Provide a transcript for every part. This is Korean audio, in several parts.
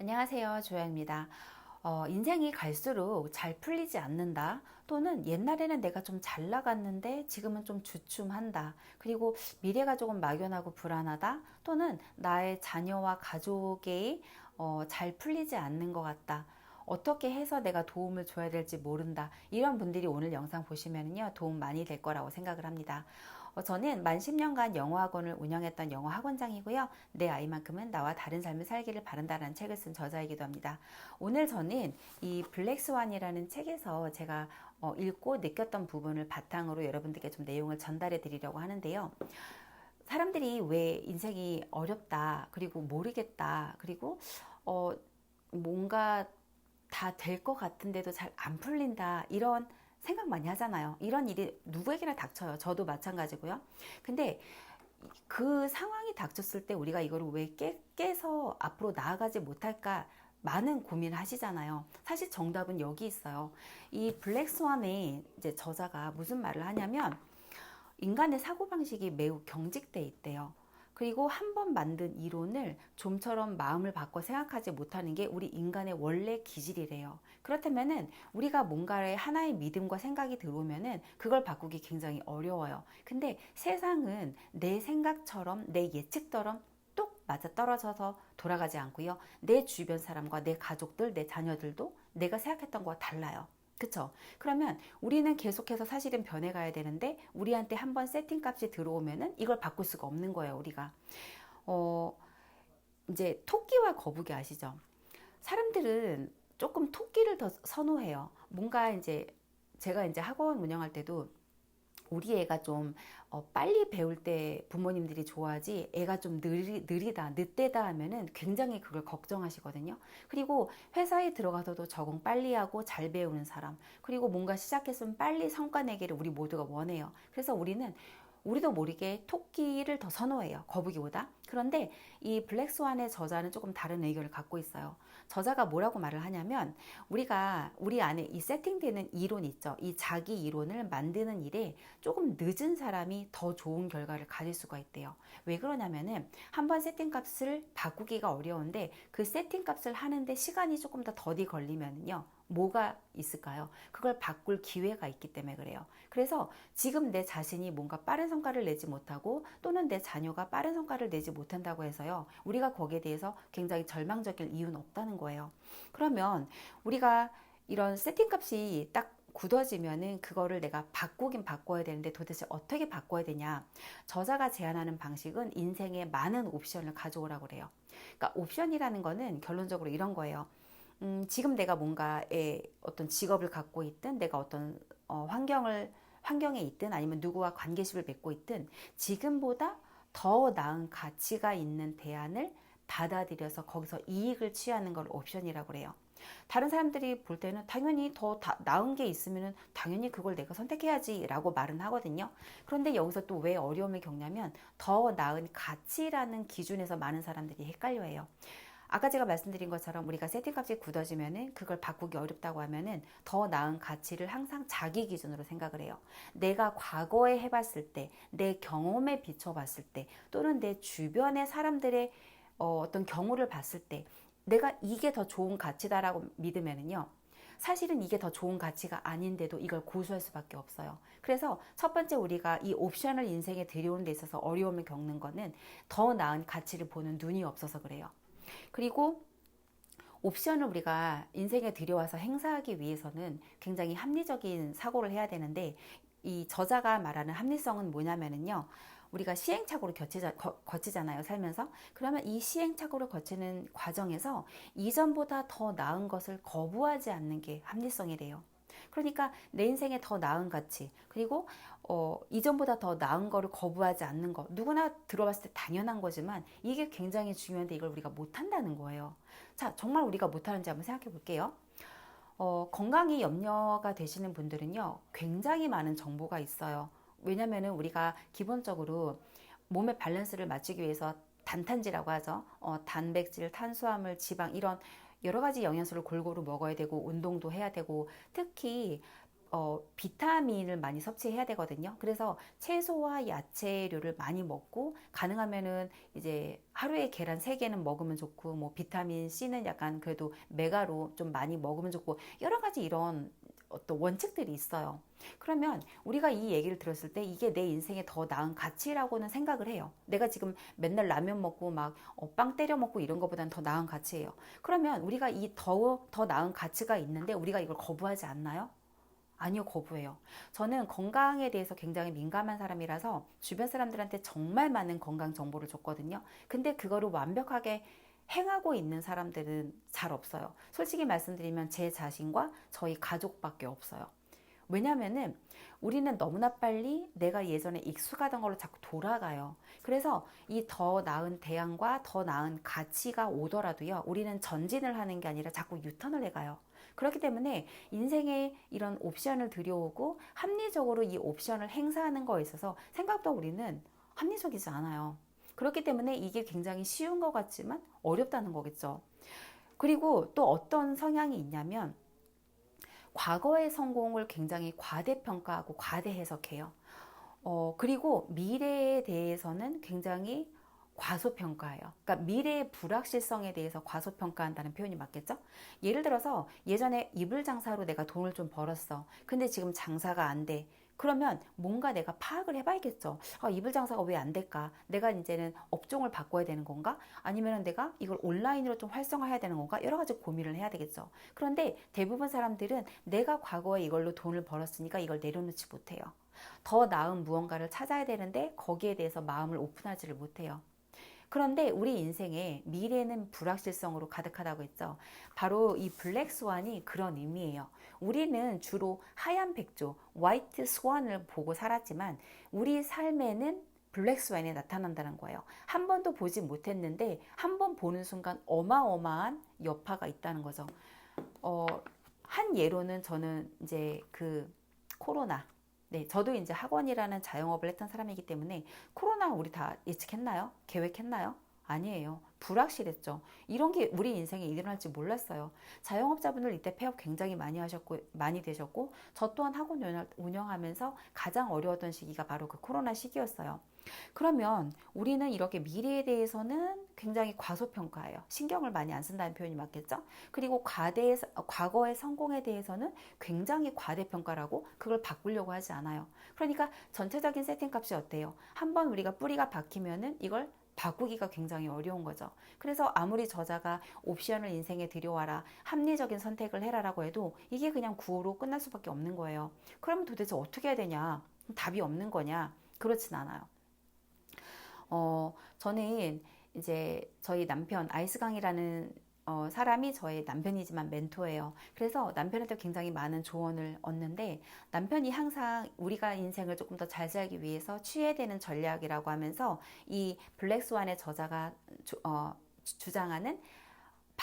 안녕하세요. 조연입니다. 어, 인생이 갈수록 잘 풀리지 않는다. 또는 옛날에는 내가 좀 잘 나갔는데 지금은 좀 주춤한다. 그리고 미래가 조금 막연하고 불안하다. 또는 나의 자녀와 가족이 어, 잘 풀리지 않는 것 같다. 어떻게 해서 내가 도움을 줘야 될지 모른다. 이런 분들이 오늘 영상 보시면요. 도움 많이 될 거라고 생각을 합니다. 어, 저는 만 10년간 영어학원을 운영했던 영어 학원장이고요. 내 아이만큼은 나와 다른 삶을 살기를 바란다라는 책을 쓴 저자이기도 합니다. 오늘 저는 이 블랙스완이라는 책에서 제가 어, 읽고 느꼈던 부분을 바탕으로 여러분들께 좀 내용을 전달해 드리려고 하는데요. 사람들이 왜 인생이 어렵다, 그리고 모르겠다, 그리고 어, 뭔가 다 될 것 같은데도 잘 안 풀린다, 이런 생각 많이 하잖아요. 이런 일이 누구에게나 닥쳐요. 저도 마찬가지고요. 근데 그 상황이 닥쳤을 때 우리가 이거를 왜 깨, 깨서 앞으로 나아가지 못할까 많은 고민을 하시잖아요. 사실 정답은 여기 있어요. 이 블랙스완의 이제 저자가 무슨 말을 하냐면 인간의 사고방식이 매우 경직돼 있대요. 그리고 한 번 만든 이론을 좀처럼 마음을 바꿔 생각하지 못하는 게 우리 인간의 원래 기질이래요. 그렇다면은 우리가 뭔가에 하나의 믿음과 생각이 들어오면은 그걸 바꾸기 굉장히 어려워요. 근데 세상은 내 생각처럼 내 예측처럼 똑 맞아 떨어져서 돌아가지 않고요. 내 주변 사람과 내 가족들, 내 자녀들도 내가 생각했던 거와 달라요. 그쵸? 그러면 우리는 계속해서 사실은 변해가야 되는데 우리한테 한번 세팅 값이 들어오면은 이걸 바꿀 수가 없는 거예요, 우리가. 어, 이제 토끼와 거북이 아시죠? 사람들은 조금 토끼를 더 선호해요. 뭔가 이제 제가 이제 학원 운영할 때도 우리 애가 좀 어, 빨리 배울 때 부모님들이 좋아하지 애가 좀 느리, 느리다 늦대다 하면은 굉장히 그걸 걱정하시거든요. 그리고 회사에 들어가서도 적응 빨리 하고 잘 배우는 사람 그리고 뭔가 시작했으면 빨리 성과 내기를 우리 모두가 원해요. 그래서 우리는 우리도 모르게 토끼를 더 선호해요. 거북이보다. 그런데 이 블랙스완의 저자는 조금 다른 의견을 갖고 있어요. 저자가 뭐라고 말을 하냐면 우리가 우리 안에 이 세팅되는 이론 있죠. 이 자기 이론을 만드는 일에 조금 늦은 사람이 더 좋은 결과를 가질 수가 있대요. 왜 그러냐면은 한번 세팅 값을 바꾸기가 어려운데 그 세팅 값을 하는데 시간이 조금 더 더디 걸리면요. 뭐가 있을까요? 그걸 바꿀 기회가 있기 때문에 그래요. 그래서 지금 내 자신이 뭔가 빠른 성과를 내지 못하고 또는 내 자녀가 빠른 성과를 내지 못한다고 해서요. 우리가 거기에 대해서 굉장히 절망적일 이유는 없다는 거예요. 그러면 우리가 이런 세팅 값이 딱 굳어지면은 그거를 내가 바꾸긴 바꿔야 되는데 도대체 어떻게 바꿔야 되냐. 저자가 제안하는 방식은 인생에 많은 옵션을 가져오라고 그래요. 그러니까 옵션이라는 거는 결론적으로 이런 거예요. 음, 지금 내가 뭔가의 어떤 직업을 갖고 있든 내가 어떤 어, 환경을 환경에 있든 아니면 누구와 관계십을 맺고 있든 지금보다 더 나은 가치가 있는 대안을 받아들여서 거기서 이익을 취하는 걸 옵션이라고 그래요. 다른 사람들이 볼 때는 당연히 더 나은 게 있으면 당연히 그걸 내가 선택해야지 라고 말은 하거든요. 그런데 여기서 또 왜 어려움을 겪냐면 더 나은 가치라는 기준에서 많은 사람들이 헷갈려 해요. 아까 제가 말씀드린 것처럼 우리가 세팅값이 굳어지면은 그걸 바꾸기 어렵다고 하면은 더 나은 가치를 항상 자기 기준으로 생각을 해요. 내가 과거에 해봤을 때, 내 경험에 비춰봤을 때, 또는 내 주변의 사람들의 어, 어떤 경우를 봤을 때, 내가 이게 더 좋은 가치다라고 믿으면은요. 사실은 이게 더 좋은 가치가 아닌데도 이걸 고수할 수밖에 없어요. 그래서 첫 번째 우리가 이 옵션을 인생에 들여오는 데 있어서 어려움을 겪는 거는 더 나은 가치를 보는 눈이 없어서 그래요. 그리고 옵션을 우리가 인생에 들여와서 행사하기 위해서는 굉장히 합리적인 사고를 해야 되는데 이 저자가 말하는 합리성은 뭐냐면은요. 우리가 시행착오를 거치자, 거, 거치잖아요, 살면서. 그러면 이 시행착오를 거치는 과정에서 이전보다 더 나은 것을 거부하지 않는 게 합리성이래요. 그러니까 내 인생에 더 나은 가치 그리고 어, 이전보다 더 나은 거를 거부하지 않는 거 누구나 들어봤을 때 당연한 거지만 이게 굉장히 중요한데 이걸 우리가 못한다는 거예요. 자 정말 우리가 못하는지 한번 생각해 볼게요. 어, 건강이 염려가 되시는 분들은요 굉장히 많은 정보가 있어요. 왜냐면은 우리가 기본적으로 몸의 밸런스를 맞추기 위해서 단탄지라고 하죠. 어, 단백질, 탄수화물, 지방 이런 여러 가지 영양소를 골고루 먹어야 되고 운동도 해야 되고 특히 어, 비타민을 많이 섭취해야 되거든요. 그래서 채소와 야채류를 많이 먹고 가능하면은 이제 하루에 계란 3개는 먹으면 좋고 뭐 비타민 C는 약간 그래도 메가로 좀 많이 먹으면 좋고 여러 가지 이런 어떤 원칙들이 있어요. 그러면 우리가 이 얘기를 들었을 때 이게 내 인생에 더 나은 가치라고는 생각을 해요. 내가 지금 맨날 라면 먹고 막 어, 빵 때려 먹고 이런 것보다는 더 나은 가치예요. 그러면 우리가 이 더 더 나은 가치가 있는데 우리가 이걸 거부하지 않나요? 아니요, 거부해요. 저는 건강에 대해서 굉장히 민감한 사람이라서 주변 사람들한테 정말 많은 건강 정보를 줬거든요. 근데 그거를 완벽하게 행하고 있는 사람들은 잘 없어요. 솔직히 말씀드리면 제 자신과 저희 가족밖에 없어요. 왜냐면은 우리는 너무나 빨리 내가 예전에 익숙하던 걸로 자꾸 돌아가요. 그래서 이 더 나은 대안과 더 나은 가치가 오더라도요, 우리는 전진을 하는 게 아니라 자꾸 유턴을 해가요. 그렇기 때문에 인생에 이런 옵션을 들여오고 합리적으로 이 옵션을 행사하는 거에 있어서 생각보다 우리는 합리적이지 않아요. 그렇기 때문에 이게 굉장히 쉬운 것 같지만 어렵다는 거겠죠. 그리고 또 어떤 성향이 있냐면 과거의 성공을 굉장히 과대평가하고 과대해석해요. 어, 그리고 미래에 대해서는 굉장히 과소평가해요. 그러니까 미래의 불확실성에 대해서 과소평가한다는 표현이 맞겠죠? 예를 들어서 예전에 이불 장사로 내가 돈을 좀 벌었어. 근데 지금 장사가 안 돼. 그러면 뭔가 내가 파악을 해봐야겠죠. 아, 이불 장사가 왜 안 될까? 내가 이제는 업종을 바꿔야 되는 건가? 아니면 내가 이걸 온라인으로 좀 활성화해야 되는 건가? 여러 가지 고민을 해야 되겠죠. 그런데 대부분 사람들은 내가 과거에 이걸로 돈을 벌었으니까 이걸 내려놓지 못해요. 더 나은 무언가를 찾아야 되는데 거기에 대해서 마음을 오픈하지를 못해요. 그런데 우리 인생에 미래는 불확실성으로 가득하다고 했죠. 바로 이 블랙 스완이 그런 의미예요. 우리는 주로 하얀 백조, 화이트 스완을 보고 살았지만 우리 삶에는 블랙 스완이 나타난다는 거예요. 한 번도 보지 못했는데 한 번 보는 순간 어마어마한 여파가 있다는 거죠. 어, 한 예로는 저는 이제 그 코로나 네, 저도 이제 학원이라는 자영업을 했던 사람이기 때문에 코로나 우리 다 예측했나요? 계획했나요? 아니에요. 불확실했죠. 이런 게 우리 인생에 일어날지 몰랐어요. 자영업자분들 이때 폐업 굉장히 많이 하셨고, 많이 되셨고, 저 또한 학원 운영하면서 가장 어려웠던 시기가 바로 그 코로나 시기였어요. 그러면 우리는 이렇게 미래에 대해서는 굉장히 과소평가해요. 신경을 많이 안 쓴다는 표현이 맞겠죠? 그리고 과대, 과거의 성공에 대해서는 굉장히 과대평가라고 그걸 바꾸려고 하지 않아요. 그러니까 전체적인 세팅 값이 어때요? 한번 우리가 뿌리가 박히면은 이걸 바꾸기가 굉장히 어려운 거죠. 그래서 아무리 저자가 옵션을 인생에 들여와라, 합리적인 선택을 해라라고 해도 이게 그냥 구호로 끝날 수밖에 없는 거예요. 그러면 도대체 어떻게 해야 되냐? 답이 없는 거냐? 그렇진 않아요. 어, 저는 이제 저희 남편 아이스강이라는 어, 사람이 저의 남편이지만 멘토예요. 그래서 남편한테 굉장히 많은 조언을 얻는데 남편이 항상 우리가 인생을 조금 더 잘 살기 위해서 취해야 되는 전략이라고 하면서 이 블랙스완의 저자가 주, 어, 주장하는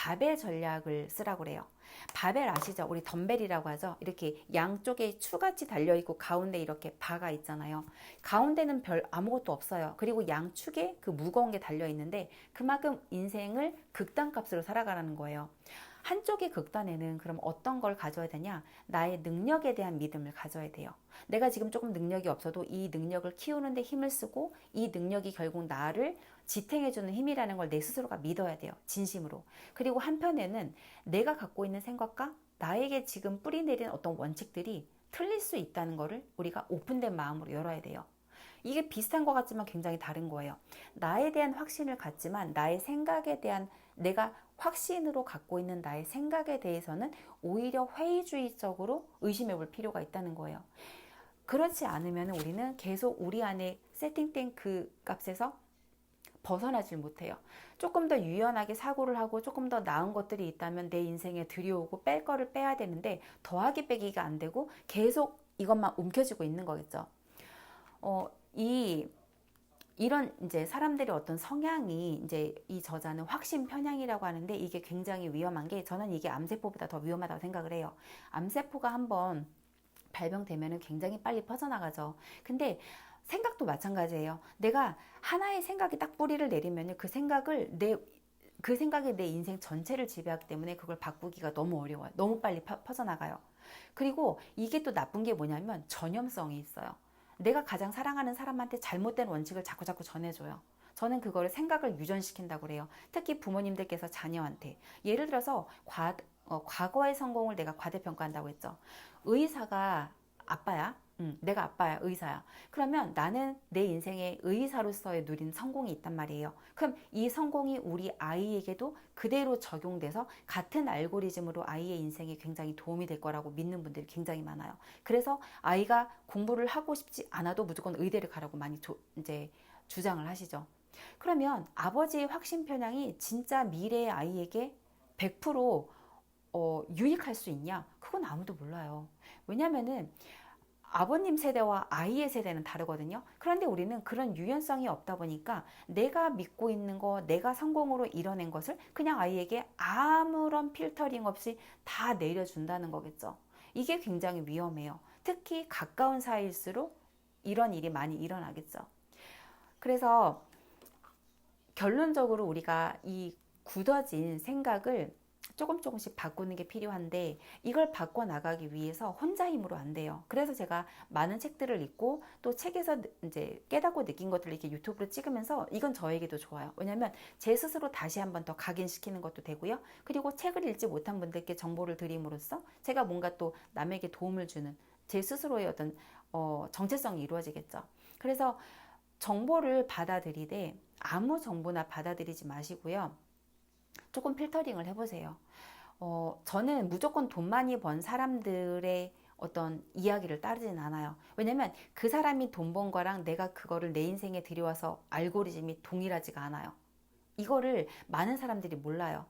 밥의 전략을 쓰라고 그래요. 바벨 아시죠? 우리 덤벨이라고 하죠. 이렇게 양쪽에 추같이 달려 있고 가운데 이렇게 바가 있잖아요. 가운데는 별 아무것도 없어요. 그리고 양축에 그 무거운 게 달려 있는데 그만큼 인생을 극단값으로 살아가라는 거예요. 한쪽의 극단에는 그럼 어떤 걸 가져야 되냐? 나의 능력에 대한 믿음을 가져야 돼요. 내가 지금 조금 능력이 없어도 이 능력을 키우는데 힘을 쓰고 이 능력이 결국 나를 지탱해주는 힘이라는 걸 내 스스로가 믿어야 돼요. 진심으로. 그리고 한편에는 내가 갖고 있는 생각과 나에게 지금 뿌리 내린 어떤 원칙들이 틀릴 수 있다는 것을 우리가 오픈된 마음으로 열어야 돼요. 이게 비슷한 것 같지만 굉장히 다른 거예요. 나에 대한 확신을 갖지만 나의 생각에 대한 내가 확신으로 갖고 있는 나의 생각에 대해서는 오히려 회의주의적으로 의심해 볼 필요가 있다는 거예요. 그렇지 않으면 우리는 계속 우리 안에 세팅된 그 값에서 벗어나질 못해요. 조금 더 유연하게 사고를 하고 조금 더 나은 것들이 있다면 내 인생에 들여오고 뺄 거를 빼야 되는데 더하기 빼기가 안 되고 계속 이것만 움켜쥐고 있는 거겠죠. 어, 이 이런 이제 사람들의 어떤 성향이 이제 이 저자는 확신 편향이라고 하는데 이게 굉장히 위험한 게 저는 이게 암세포보다 더 위험하다고 생각을 해요. 암세포가 한번 발병되면은 굉장히 빨리 퍼져나가죠. 근데 생각도 마찬가지예요. 내가 하나의 생각이 딱 뿌리를 내리면 그 생각을 내 그 생각이 내 인생 전체를 지배하기 때문에 그걸 바꾸기가 너무 어려워요. 너무 빨리 퍼, 퍼져나가요. 그리고 이게 또 나쁜 게 뭐냐면 전염성이 있어요. 내가 가장 사랑하는 사람한테 잘못된 원칙을 자꾸 자꾸 전해줘요. 저는 그거를 생각을 유전시킨다고 그래요. 특히 부모님들께서 자녀한테. 예를 들어서 과, 어, 과거의 성공을 내가 과대평가한다고 했죠. 의사가 아빠야. 응, 내가 아빠야, 의사야. 그러면 나는 내 인생의 의사로서의 누린 성공이 있단 말이에요. 그럼 이 성공이 우리 아이에게도 그대로 적용돼서 같은 알고리즘으로 아이의 인생에 굉장히 도움이 될 거라고 믿는 분들이 굉장히 많아요. 그래서 아이가 공부를 하고 싶지 않아도 무조건 의대를 가라고 많이 조, 이제 주장을 하시죠. 그러면 아버지의 확신 편향이 진짜 미래의 아이에게 100% 어, 유익할 수 있냐? 그건 아무도 몰라요. 왜냐면은 아버님 세대와 아이의 세대는 다르거든요. 그런데 우리는 그런 유연성이 없다 보니까 내가 믿고 있는 거, 내가 성공으로 이뤄낸 것을 그냥 아이에게 아무런 필터링 없이 다 내려준다는 거겠죠. 이게 굉장히 위험해요. 특히 가까운 사이일수록 이런 일이 많이 일어나겠죠. 그래서 결론적으로 우리가 이 굳어진 생각을 조금 조금씩 바꾸는 게 필요한데 이걸 바꿔 나가기 위해서 혼자 힘으로 안 돼요. 그래서 제가 많은 책들을 읽고 또 책에서 이제 깨닫고 느낀 것들을 이렇게 유튜브로 찍으면서 이건 저에게도 좋아요. 왜냐면 제 스스로 다시 한번 더 각인시키는 것도 되고요. 그리고 책을 읽지 못한 분들께 정보를 드림으로써 제가 뭔가 또 남에게 도움을 주는 제 스스로의 어떤 어, 정체성이 이루어지겠죠. 그래서 정보를 받아들이되 아무 정보나 받아들이지 마시고요. 조금 필터링을 해보세요. 어, 저는 무조건 돈 많이 번 사람들의 어떤 이야기를 따르진 않아요. 왜냐면 그 사람이 돈 번 거랑 내가 그거를 내 인생에 들여와서 알고리즘이 동일하지가 않아요. 이거를 많은 사람들이 몰라요.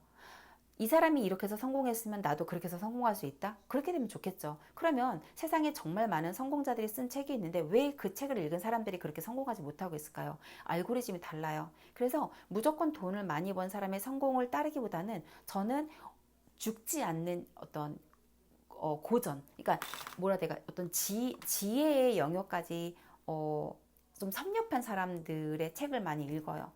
이 사람이 이렇게 해서 성공했으면 나도 그렇게 해서 성공할 수 있다? 그렇게 되면 좋겠죠. 그러면 세상에 정말 많은 성공자들이 쓴 책이 있는데 왜 그 책을 읽은 사람들이 그렇게 성공하지 못하고 있을까요? 알고리즘이 달라요. 그래서 무조건 돈을 많이 번 사람의 성공을 따르기보다는 저는 죽지 않는 어떤 어, 고전, 그러니까 뭐라 될까, 어떤 지, 지혜의 영역까지 어, 좀 섭렵한 사람들의 책을 많이 읽어요.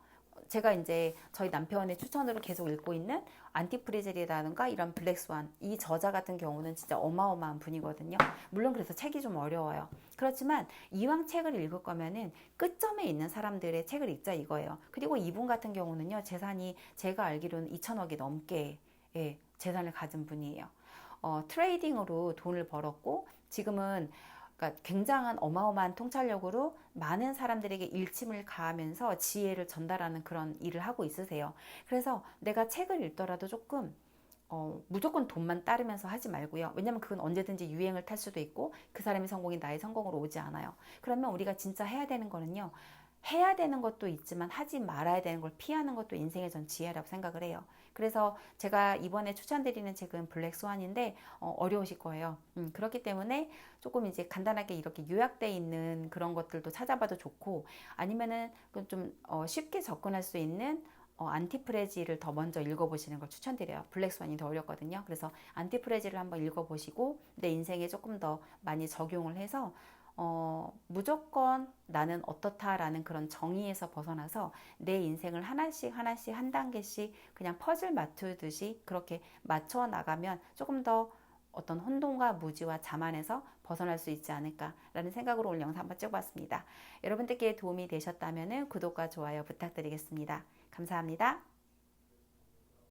제가 이제 저희 남편의 추천으로 계속 읽고 있는 안티프리젤이라든가 이런 블랙스완 이 저자 같은 경우는 진짜 어마어마한 분이거든요. 물론 그래서 책이 좀 어려워요. 그렇지만 이왕 책을 읽을 거면은 끝점에 있는 사람들의 책을 읽자 이거예요. 그리고 이분 같은 경우는요 재산이 제가 알기로는 2천억이 넘게 예, 재산을 가진 분이에요. 어, 트레이딩으로 돈을 벌었고 지금은 그러니까 굉장한 어마어마한 통찰력으로 많은 사람들에게 일침을 가하면서 지혜를 전달하는 그런 일을 하고 있으세요. 그래서 내가 책을 읽더라도 조금 어, 무조건 돈만 따르면서 하지 말고요. 왜냐면 그건 언제든지 유행을 탈 수도 있고 그 사람의 성공이 나의 성공으로 오지 않아요. 그러면 우리가 진짜 해야 되는 거는요. 해야 되는 것도 있지만 하지 말아야 되는 걸 피하는 것도 인생의 전 지혜라고 생각을 해요. 그래서 제가 이번에 추천드리는 책은 블랙 스완인데 어, 려우실 거예요. 음, 그렇기 때문에 조금 이제 간단하게 이렇게 요약돼 있는 그런 것들도 찾아봐도 좋고 아니면은 좀 어, 쉽게 접근할 수 있는 어, 안티프레지를 더 먼저 읽어보시는 걸 추천드려요. 블랙스완이 더 어렵거든요. 그래서 안티프레지를 한번 읽어보시고 내 인생에 조금 더 많이 적용을 해서 어, 무조건 나는 어떻다라는 그런 정의에서 벗어나서 내 인생을 하나씩 하나씩 한 단계씩 그냥 퍼즐 맞추듯이 그렇게 맞춰 나가면 조금 더 어떤 혼돈과 무지와 자만에서 벗어날 수 있지 않을까라는 생각으로 오늘 영상 한번 찍어봤습니다. 여러분들께 도움이 되셨다면 구독과 좋아요 부탁드리겠습니다. 감사합니다.